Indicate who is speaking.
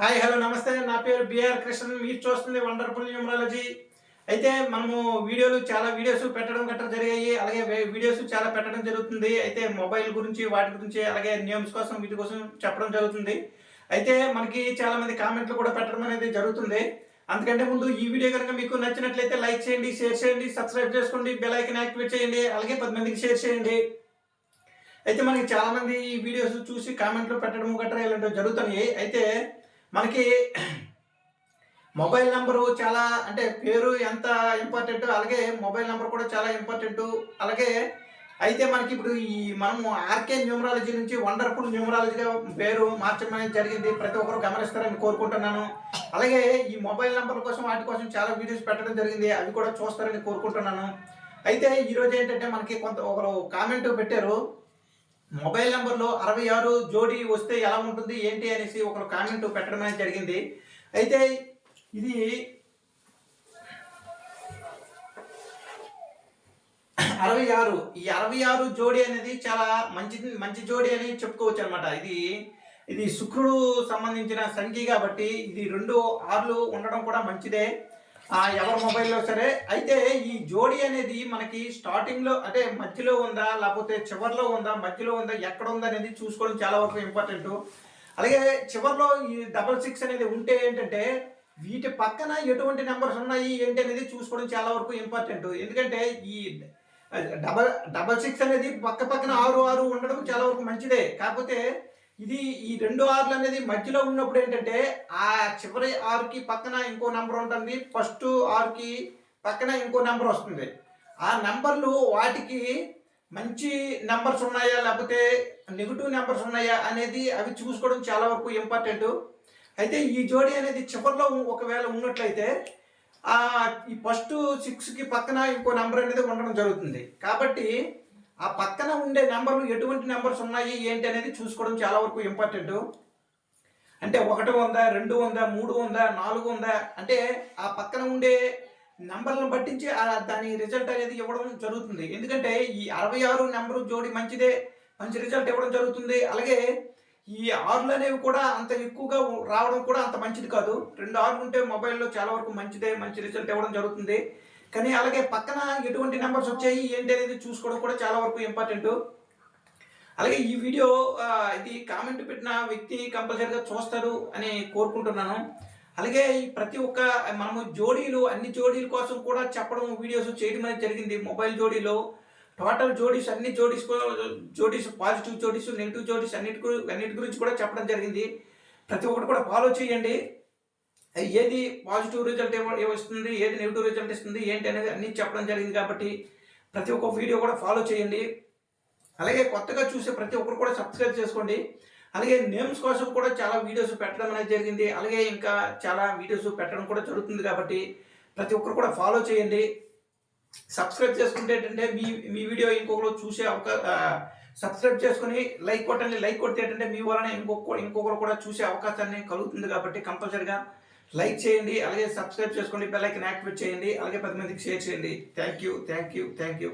Speaker 1: Hi hello నమస్తే. నా పేరు బిఆర్ కృష్ణన్. మీరు చూస్తుంది వండర్ఫుల్ న్యూమరాలజీ. అయితే మనము వీడియోలు చాలా వీడియోస్ పెట్టడం గట్రా జరిగాయి. అలాగే వీడియోస్ చాలా పెట్టడం జరుగుతుంది. అయితే మొబైల్ గురించి వాటి గురించి అలాగే నేమ్స్ కోసం వీటి కోసం చెప్పడం జరుగుతుంది. అయితే మనకి చాలా మంది కామెంట్లు కూడా పెట్టడం అనేది జరుగుతుంది. అందుకంటే ముందు ఈ వీడియో కనుక మీకు నచ్చినట్లయితే లైక్ చేయండి షేర్ చేయండి సబ్స్క్రైబ్ చేసుకోండి బెల్ ఐకన్ యాక్టివేట్ చేయండి అలాగే పది మందికి షేర్ చేయండి. అయితే మనకి చాలా మంది ఈ వీడియోస్ చూసి కామెంట్లు పెట్టడం గట్రా ఇలాంటివి జరుగుతున్నాయి. అయితే మనకి మొబైల్ నెంబరు చాలా అంటే పేరు ఎంత ఇంపార్టెంట్ అలాగే మొబైల్ నెంబర్ కూడా చాలా ఇంపార్టెంట్. అలాగే అయితే మనకి ఇప్పుడు ఈ మనము ఆర్కే న్యూమరాలజీ నుంచి వండర్ఫుల్ న్యూమరాలజీగా పేరు మార్చడం అనేది జరిగింది. ప్రతి ఒక్కరు గమనిస్తారని కోరుకుంటున్నాను. అలాగే ఈ మొబైల్ నెంబర్ కోసం వాటి కోసం చాలా వీడియోస్ పెట్టడం జరిగింది. అవి కూడా చూస్తారని కోరుకుంటున్నాను. అయితే ఈరోజు ఏంటంటే మనకి కొంత ఒకరు కామెంట్ పెట్టారు. మొబైల్ నెంబర్లో అరవై ఆరు జోడీ వస్తే ఎలా ఉంటుంది ఏంటి అనేసి ఒకరు కామెంట్ పెట్టడం అనేది జరిగింది. అయితే ఇది అరవై ఆరు. ఈ అరవై ఆరు జోడి అనేది చాలా మంచి మంచి జోడి అని చెప్పుకోవచ్చు అనమాట ఇది ఇది శుక్రుడు సంబంధించిన సంఖ్య కాబట్టి ఇది రెండు ఆర్లు ఉండడం కూడా మంచిదే. ఎవరి మొబైల్లో సరే అయితే ఈ జోడీ అనేది మనకి స్టార్టింగ్లో అంటే మధ్యలో ఉందా లేకపోతే చివర్లో ఉందా మధ్యలో ఉందా ఎక్కడ ఉందా అనేది చూసుకోవడం చాలా వరకు ఇంపార్టెంట్. అలాగే చివర్లో ఈ డబల్ సిక్స్ అనేది ఉంటే ఏంటంటే వీటి పక్కన ఎటువంటి నెంబర్స్ ఉన్నాయి ఏంటి అనేది చూసుకోవడం చాలా వరకు ఇంపార్టెంట్. ఎందుకంటే ఈ డబల్ డబల్ సిక్స్ అనేది పక్క పక్కన ఆరు ఆరు ఉండడం చాలా వరకు మంచిదే. కాకపోతే ఇది ఈ రెండు ఆర్లు అనేది మధ్యలో ఉన్నప్పుడు ఏంటంటే ఆ చివరి ఆరుకి పక్కన ఇంకో నెంబర్ ఉంటుంది. ఫస్ట్ ఆరుకి పక్కన ఇంకో నెంబర్ వస్తుంది. ఆ నెంబర్లు వాటికి మంచి నెంబర్స్ ఉన్నాయా లేకపోతే నెగిటివ్ నెంబర్స్ ఉన్నాయా అనేది అవి చూసుకోవడం చాలా వరకు ఇంపార్టెంట్ అయితే ఈ జోడి అనేది చివరిలో ఒకవేళ ఉన్నట్లయితే ఈ ఫస్ట్ సిక్స్కి పక్కన ఇంకో నెంబర్ అనేది ఉండడం జరుగుతుంది. కాబట్టి ఆ పక్కన ఉండే నెంబర్లు ఎటువంటి నెంబర్స్ ఉన్నాయి ఏంటి అనేది చూసుకోవడం చాలా వరకు ఇంపార్టెంట్ అంటే ఒకటి ఉందా రెండు ఉందా మూడు ఉందా నాలుగు ఉందా అంటే ఆ పక్కన ఉండే నెంబర్లను పట్టించి ఆ దాని రిజల్ట్ అనేది ఇవ్వడం జరుగుతుంది. ఎందుకంటే ఈ అరవై ఆరు నెంబరు జోడి మంచిదే మంచి రిజల్ట్ ఇవ్వడం జరుగుతుంది. అలాగే ఈ ఆర్లు అనేవి కూడా అంత ఎక్కువగా రావడం కూడా అంత మంచిది కాదు. రెండు ఆర్లు ఉంటే మొబైల్లో చాలా వరకు మంచిదే మంచి రిజల్ట్ ఇవ్వడం జరుగుతుంది. కానీ అలాగే పక్కన ఎటువంటి నెంబర్స్ వచ్చాయి ఏంటి అనేది చూసుకోవడం కూడా చాలా వరకు ఇంపార్టెంట్ అలాగే ఈ వీడియో ఇది కామెంట్ పెట్టిన వ్యక్తి కంపల్సరీగా చూస్తారు అని కోరుకుంటున్నాను. అలాగే ప్రతి ఒక్క మనము జోడీలు అన్ని జోడీల కోసం కూడా చెప్పడం వీడియోస్ చేయడం అనేది జరిగింది. మొబైల్ జోడీలో టోటల్ జోడీస్ అన్ని జోడీస్ జోడీస్ పాజిటివ్ జోడీస్ నెగిటివ్ జోడీస్ అన్నిటి అన్నిటి గురించి కూడా చెప్పడం జరిగింది. ప్రతి ఒక్కటి కూడా ఫాలో చేయండి. ఏది పాజిటివ్ రిజల్ట్ వస్తుంది ఏది నెగిటివ్ రిజల్ట్ ఇస్తుంది ఏంటి అనేది అన్ని చెప్పడం జరిగింది కాబట్టి ప్రతి ఒక్క వీడియో కూడా ఫాలో చేయండి. అలాగే కొత్తగా చూసే ప్రతి ఒక్కరు కూడా సబ్స్క్రైబ్ చేసుకోండి. అలాగే నేమ్స్ కోసం కూడా చాలా వీడియోస్ పెట్టడం అనేది జరిగింది. అలాగే ఇంకా చాలా వీడియోస్ పెట్టడం కూడా జరుగుతుంది కాబట్టి ప్రతి ఒక్కరు కూడా ఫాలో చేయండి. సబ్స్క్రైబ్ చేసుకుంటే ఏంటంటే మీ మీ వీడియో ఇంకొకరు చూసే అవకాశం సబ్స్క్రైబ్ చేసుకుని లైక్ కొట్టండి. లైక్ కొడితే ఏంటంటే మీ వలన ఇంకొక ఇంకొకరు కూడా చూసే అవకాశాన్ని కలుగుతుంది కాబట్టి కంపల్సరిగా లైక్ చేయండి అలాగే సబ్స్క్రైబ్ చేసుకోండి బెల్ ఐకన్ యాక్టివేట్ చేయండి అలాగే పది మందికి షేర్ చేయండి. Thank you thank you thank you.